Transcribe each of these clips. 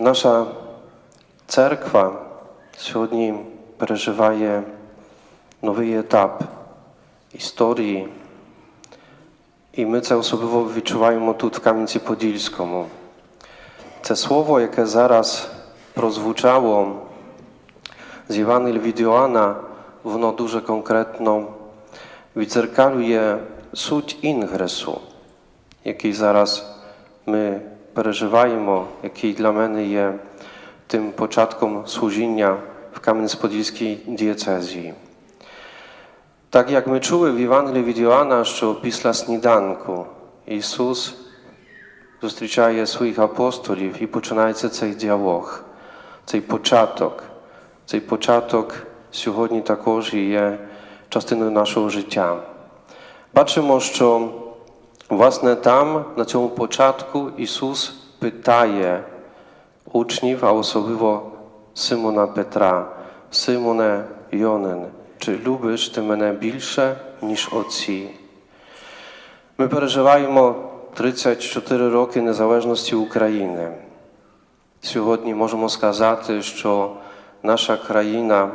Наша церква сьогодні переживає новий етап історії, і ми це особливо відчуваємо тут, в Кам'янці-Подільському. Це слово, яке зараз прозвучало з Євангелія від Іоанна, воно дуже конкретно відзеркалює суть інгресу, який зараз ми переживаємо, який для мене є тим початком служіння в Кам'янець-Подільській дієцезії. Так як ми чули в Євангелії від Іоанна, що після сніданку Ісус зустрічає своїх апостолів і починається цей діалог, цей початок. Цей початок сьогодні також є частиною нашого життя. Бачимо, що власне там, на цьому початку, Ісус питає учнів, а особливо Симона Петра, Симоне Йонин, чи любиш ти мене більше, ніж отці? Ми переживаємо 34 роки незалежності України. Сьогодні можемо сказати, що наша країна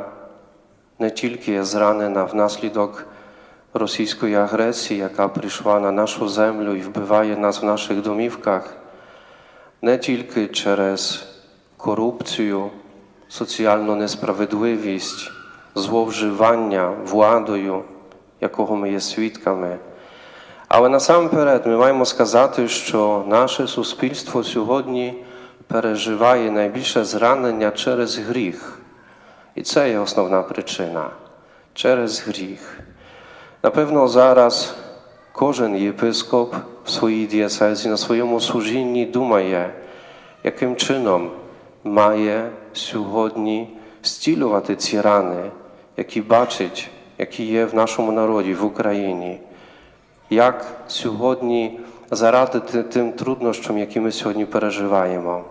не тільки є зранена внаслідок російської агресії, яка прийшла на нашу землю і вбиває нас в наших домівках, не тільки через корупцію, соціальну несправедливість, зловживання владою, якого ми є свідками. Але насамперед ми маємо сказати, що наше суспільство сьогодні переживає найбільше зранення через гріх. І це є основна причина через гріх. Напевно, зараз кожен єпископ в своїй дієцезі на своєму служінні думає, яким чином має сьогодні зцілювати ці рани, які бачить, які є в нашому народі, в Україні. Як сьогодні зарадити тим труднощам, які ми сьогодні переживаємо.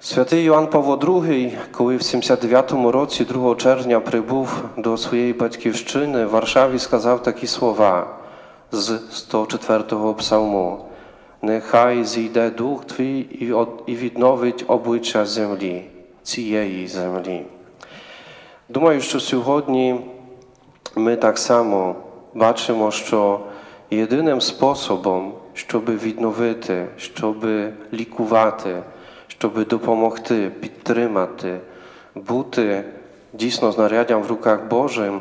Святий Йоанн Павло II, коли в 79-му році, 2 червня, прибув до своєї батьківщини, в Варшаві сказав такі слова з 104-го псалму. Нехай зійде дух твій і от- і відновить обличчя землі, цієї землі. Думаю, що сьогодні ми так само бачимо, що єдиним способом, щоб відновити, щоб лікувати, щоб допомогти, підтримати, бути дійсно знаряддям в руках Божим,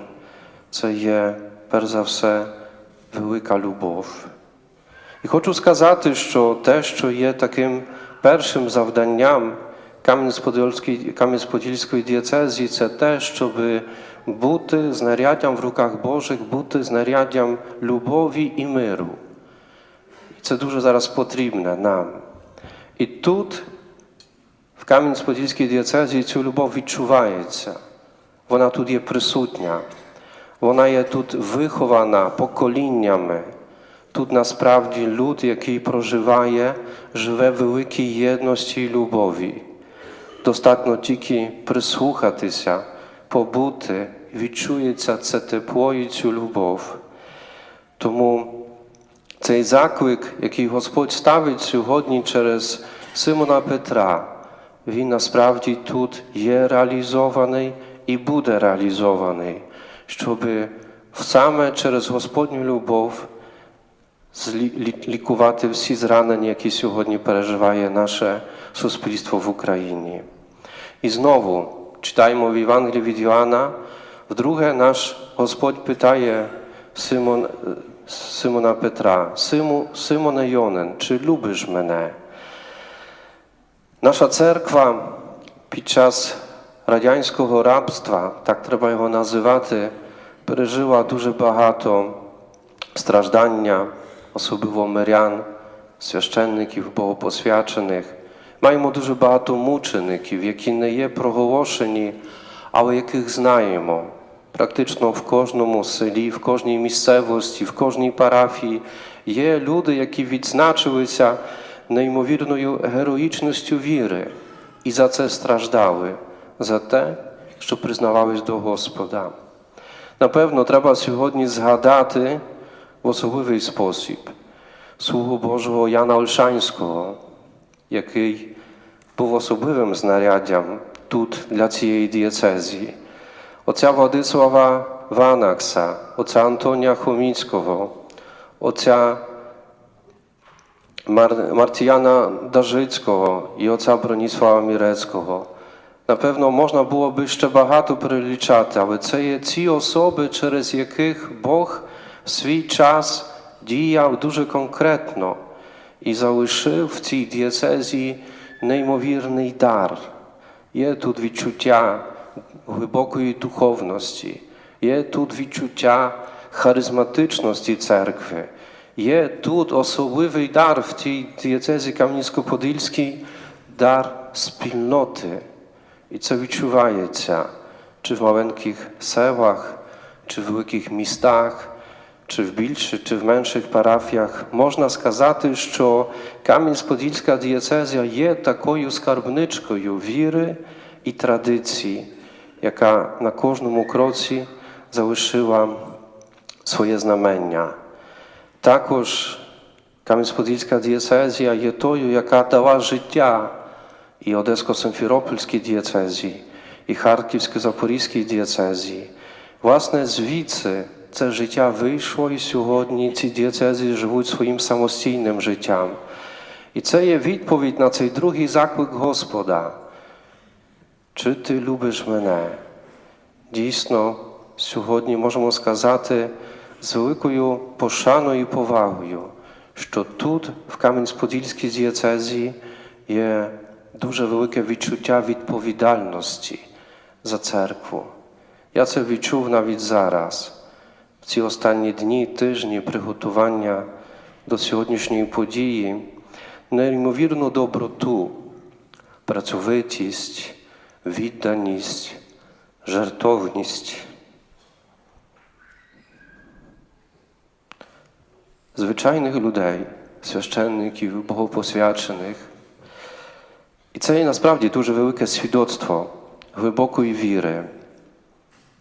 це є перш за все велика любов. І хочу сказати, що те, що є таким першим завданням Кам'янець-Подільської дієцезії, це те, щоб бути знаряддям в руках Божих, бути знаряддям любові і миру. Це дуже зараз потрібне нам. І тут, в Кам'янець-Подільській дієцезії, цю любов відчувається. Вона тут є присутня. Вона є тут вихована поколіннями. Тут насправді люд, який проживає, живе в великій єдності і любові. Достатньо тільки прислухатися, побути, відчується це тепло і цю любов. Тому цей заклик, який Господь ставить сьогодні через Симона Петра, він насправді тут є реалізований і буде реалізований, щоб саме через Господню любов злі- лі- лікувати всі зранення, які сьогодні переживає наше суспільство в Україні. І знову читаємо в Євангелії від Йоанна, вдруге наш Господь питає Симон, е, Симона Петра, Симу, Симоне Йонен, чи любиш мене? Наша церква під час радянського рабства, так треба його називати, пережила дуже багато страждання, особливо мирян, священників, богопосвячених. Маємо дуже багато мучеників, які не є проголошені, але яких знаємо. Практично в кожному селі, в кожній місцевості, в кожній парафії є люди, які відзначилися неймовірною героїчністю віри і за це страждали, за те, що признавались до Господа. Напевно, треба сьогодні згадати в особливий спосіб слугу Божого Яна Ольшанського, який був особливим знаряддям тут для цієї дієцезії. Отця Владислава Ванакса, отця Антонія Хоміцького, отця Мар- Мартіяна Дажицького і отця Броніслава Мірецького. Напевно, можна було би ще багато перелічати, але це є ці особи, через яких Бог в свій час діяв дуже конкретно і залишив в цій дієцезії неймовірний дар. Є тут відчуття глибокої духовності, є тут відчуття харизматичності церкви, є тут особливий дар в цій дієцезі Кам'янсько-Подільській дар спільноти. І це відчувається чи в маленьких селах, чи в великих містах, чи в більших, чи в менших парафіях. Можна сказати, що Кам'янськ-Подільська дієцезія є такою скарбничкою віри і традиції, яка на кожному кроці залишила своє знамення. Також Кам'янськ-Подільська дієцезія є тою, яка дала життя і Одесько-Симферопольській дієцезії, і Харківсько-Запорізькій дієцезії. Власне, звідси це життя вийшло, і сьогодні ці дієцезії живуть своїм самостійним життям. І це є відповідь на цей другий заклик Господа. Чи ти любиш мене? Дійсно, сьогодні можемо сказати з великою пошаною і повагою, що тут, в Кам'янськ-Подільській дієцезії, є дуже велике відчуття відповідальності за церкву. Я це відчув навіть зараз, в ці останні дні, тижні приготування до сьогоднішньої події, неймовірну доброту, працьовитість, відданість, жертовність. Звичайних людей, священників, богопосвячених. І це є насправді дуже велике свідоцтво глибокої віри.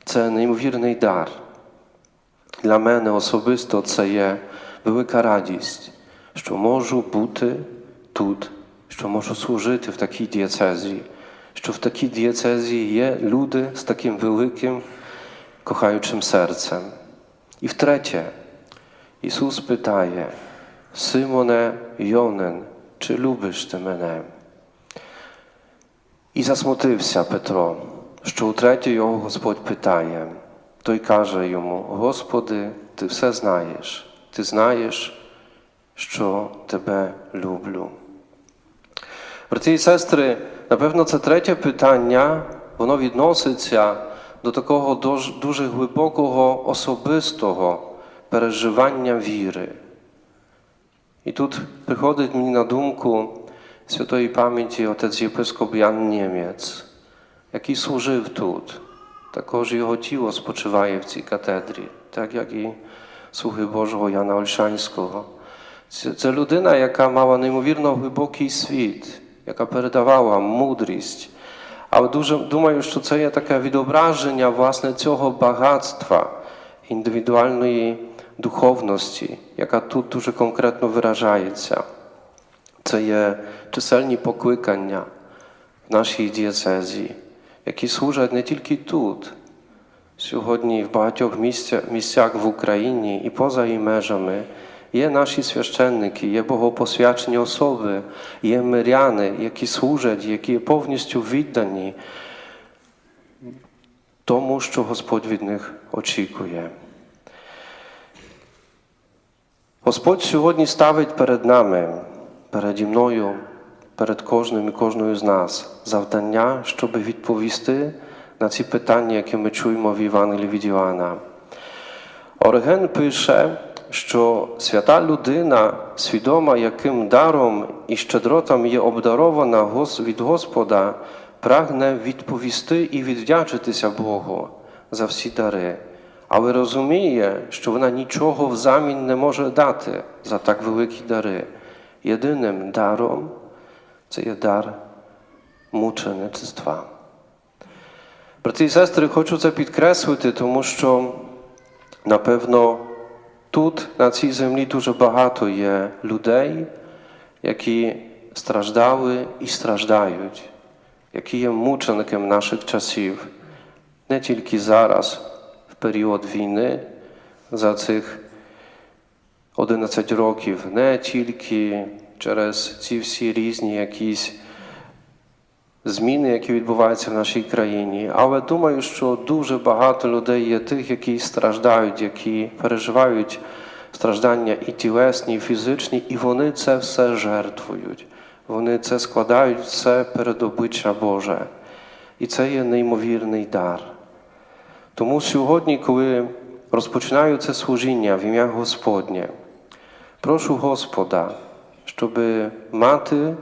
Це неймовірний дар. Для мене особисто це є велика радість, що можу бути тут, що можу служити в такій дієцезії, що в такій дієцезії є люди з таким великим, кохаючим серцем. І втретє, Ісус питає, Симоне Йонен, чи любиш ти мене? І засмутився Петро, що утретє його Господь питає. Той каже йому: Господи, ти все знаєш, ти знаєш, що тебе люблю. Брати і сестри, напевно, це третє питання, воно відноситься до такого дуже, глибокого особистого переживання віри. І тут приходить мені на думку святої пам'яті отець єпископ Ян Німець, який служив тут. Також його тіло спочиває в цій катедрі, так як і слуги Божого Яна Ольшанського. Це, це людина, яка мала неймовірно глибокий світ, яка передавала мудрість. Але дуже думаю, що це є таке відображення власне цього багатства індивідуальної духовності, яка тут дуже конкретно виражається. Це є чисельні покликання в нашій дієцезії, які служать не тільки тут, сьогодні в багатьох місцях, в Україні і поза її межами. Є наші священники, є богопосвячені особи, є миряни, які служать, які повністю віддані тому, що Господь від них очікує. Господь сьогодні ставить перед нами, переді мною, перед кожним і кожною з нас завдання, щоб відповісти на ці питання, які ми чуємо в Євангелії від Іоанна. Ориген пише, що свята людина, свідома, яким даром і щедротом є обдарована від Господа, прагне відповісти і віддячитися Богу за всі дари, але розуміє, що вона нічого взамін не може дати за так великі дари. Єдиним даром це є дар мучеництва. Брати і сестри, хочу це підкреслити, тому що, напевно, тут, на цій землі, дуже багато є людей, які страждали і страждають, які є мучеником наших часів, не тільки зараз, період війни, за цих 11 років, не тільки через ці всі різні якісь зміни, які відбуваються в нашій країні. Але думаю, що дуже багато людей є тих, які страждають, які переживають страждання і тілесні, і фізичні, і вони це все жертвують. Вони це складають все перед обличчя Боже. І це є неймовірний дар. Тому сьогодні, коли розпочинаю це служіння в ім'я Господнє, прошу Господа, щоб мати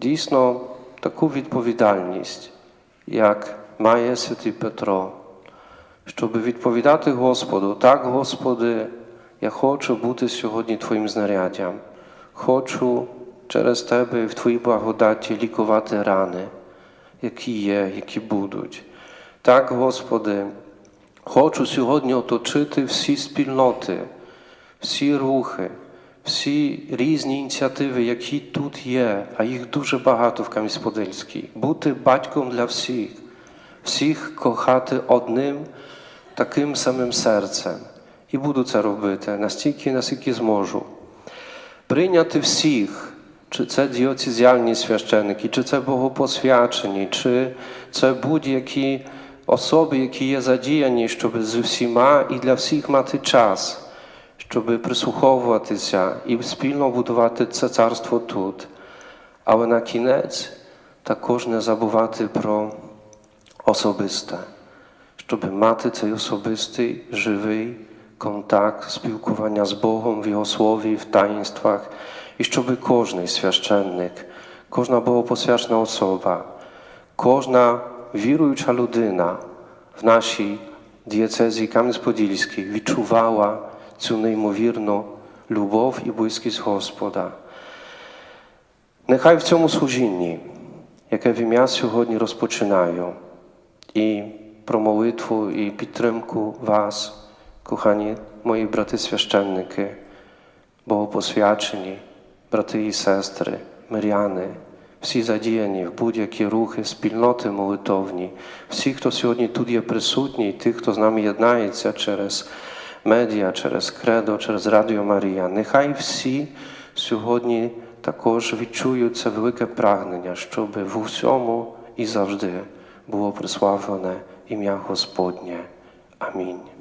дійсно таку відповідальність, як має святий Петро, щоб відповідати Господу, так, Господи, я хочу бути сьогодні Твоїм знаряддям. Хочу через Тебе в Твоїй благодаті лікувати рани, які є, які будуть. Так, Господи, хочу сьогодні оточити всі спільноти, всі рухи, всі різні ініціативи, які тут є, а їх дуже багато в Кам'янець-Подільській. Бути батьком для всіх, всіх кохати одним таким самим серцем. І буду це робити настільки, наскільки зможу. Прийняти всіх, чи це діоцезіальні священники, чи це богопосвячені, чи це будь-які особи, які є задіяні, щоб з всіма і для всіх мати час щоб прислуховуватися і спільно будувати це царство тут. Але на кінець також не забувати про особисте, щоб мати цей особистий, живий контакт, спілкування з Богом в Його слові, в таїнствах, і щоб кожний священник, кожна богопосвячена особа, кожна віруюча людина в нашій дієцезії Кам'янець-Подільський відчувала цю неймовірну любов і близькість Господа. Нехай в цьому служінні, яке в ім'я сьогодні розпочинаю, і про молитву, і підтримку вас, кохані мої брати священники, богопосвячені, брати і сестри, миряни, всі задіяні в будь-які рухи, спільноти молитовні, всі, хто сьогодні тут є присутні, і тих, хто з нами єднається через медіа, через Кредо, через Радіо Марія. Нехай всі сьогодні також відчують це велике прагнення, щоб в усьому і завжди було приславлене ім'я Господнє. Амінь.